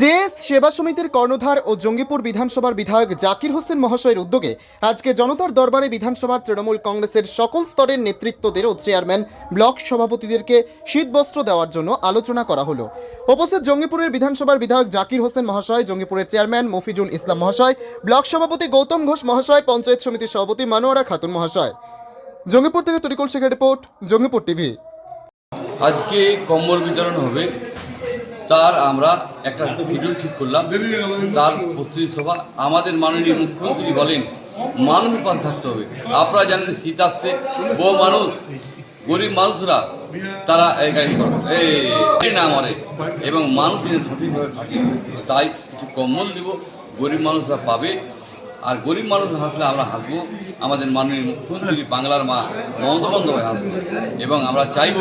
JS সেবা সমিতির কর্ণধার ও জঙ্গিপুর বিধানসভার বিধায়ক জাকির হোসেন মহাশয়ের উদ্যোগে আজকে জনতার দরবারে বিধানসভার তৃণমূল কংগ্রেসের সকল স্তরের নেতৃত্বদের ও চেয়ারম্যান ব্লক সভাপতিদেরকে শীতবস্ত্র দেওয়ার জন্য আলোচনা করা হলো। উপস্থিত জঙ্গিপুরের বিধানসভার বিধায়ক জাকির হোসেন মহাশয়, জঙ্গিপুরের চেয়ারম্যান মফিজুল ইসলাম মহাশয়, ব্লক সভাপতি গৌতম ঘোষ মহাশয়, পঞ্চায়েত সমিতির সভাপতি মানোয়ারা খাতুন মহাশয়। জঙ্গিপুর থেকে তরিকুল শেখের রিপোর্ট, জঙ্গিপুর টিভি। আজকে কম্বল বিতরণ হবে। তার আমরা একটা ভিডিও ঠিক করলাম। তার প্রস্তুতি সভা আমাদের মাননীয় মুখ্যমন্ত্রী বলেন মানুষ পাশ থাকতে হবে। আপনারা জানেন শীত আসছে বহু মানুষ, গরিব মানুষরা, তারা এই গাড়ি করে। এই না মরে। এবং মানুষ যেন সঠিকভাবে থাকে, তাই কিছু কম্বল দিব, গরিব মানুষরা পাবে। আর গরিব মানুষ হাসলে আমরা হাসবো। আমাদের মাননীয় মুখ্যমন্ত্রী বাংলার মা মমতা বন্দ্যোপাধ্যায় হাসবো এবং আমরা চাইব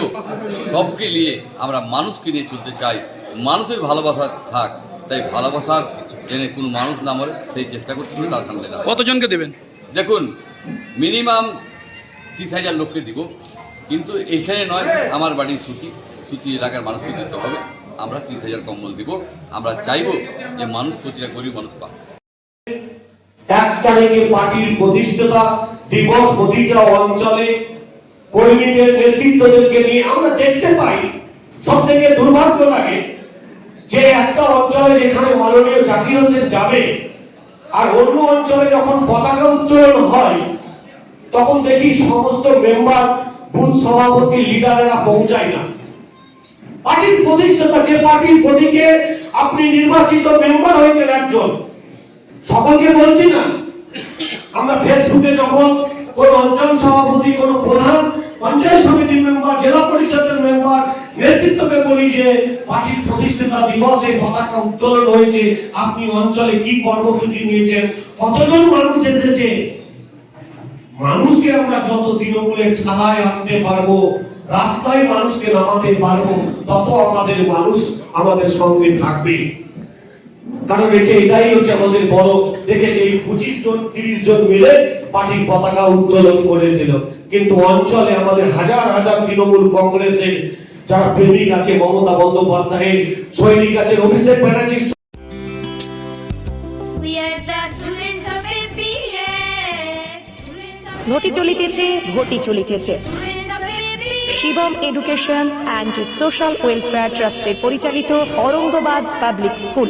সবকে নিয়ে আমরা মানুষকে নিয়ে চলতে চাই। মানুষের ভালোবাসা থাক তাই ভালোবাসার যেন কোনো মানুষ না মরে সেই চেষ্টা করতে হবে তার সামনে কতজনকে দেবেন? দেখুন মিনিমাম তিরিশ হাজার লোককে দিব কিন্তু এখানে নয় আমার বাড়ির ছুটি ছুটি এলাকার মানুষকে দিতে হবে। আমরা তিরিশ হাজার কম্বল দিব। আমরা চাইব যে মানুষ প্রতিটা গরিব মানুষ পাক। তারিখে পার্টির প্রতিষ্ঠাতা দিবস প্রতিটা অঞ্চলে কর্মীদের নেতৃত্বদেরকে নিয়ে আমরা দেখতে পাই। সব থেকে দুর্ভাগ্য লাগে যে একটা অঞ্চলে যেখানে মাননীয় জাকির হোসেন যাবে আর অন্য অঞ্চলে যখন পতাকা উত্তোলন হয়, তখন দেখি সমস্ত মেম্বার বুথ সভাপতি, লিডারেরা পৌঁছায় না। পার্টির প্রতিষ্ঠাতা, যে পার্টির প্রতীকে আপনি নির্বাচিত মেম্বার হয়েছেন একজন, সকলকে বলছি না আমরা ফেসবুকে যখন কোন অঞ্চল সভাপতি, কোন প্রধান, পঞ্চায়েত সমিতির মেম্বার, জেলা পরিষদের মেম্বার নেতৃত্বকে বলি যে, পার্টির প্রতিষ্ঠাতা দিবসে পতাকা উত্তোলন হয়েছে। আপনি অঞ্চলে কি কর্মসূচি নিয়েছেন? কতজন মানুষ এসেছে? মানুষকে আমরা যত তৃণমূলের ছালায় আনতে পারব, রাস্তায় মানুষকে নামাতে পারব, তত আমাদের মানুষ আমাদের সঙ্গে থাকবে। কারণ এটা এটাই হচ্ছে আমাদের বড় দেখেছে এই পঁচিশ জন তিরিশ জন মিলে পার্টির পতাকা উত্তোলন করে দিল কিন্তু অঞ্চলে আমাদের হাজার হাজার তৃণমূল কংগ্রেসের যারা প্রেমিক আছে মমতা বন্দ্যোপাধ্যায়ের সৈনিক আছে Abhishek Banerjee We are the students of APS. Students of ঘটি চলিতেছে ঘটি চলিতেছে. Shivam education and social welfare ট্রাস্টের পরিচালিত Aurangabad public school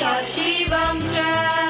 Shiva Shivam Jai.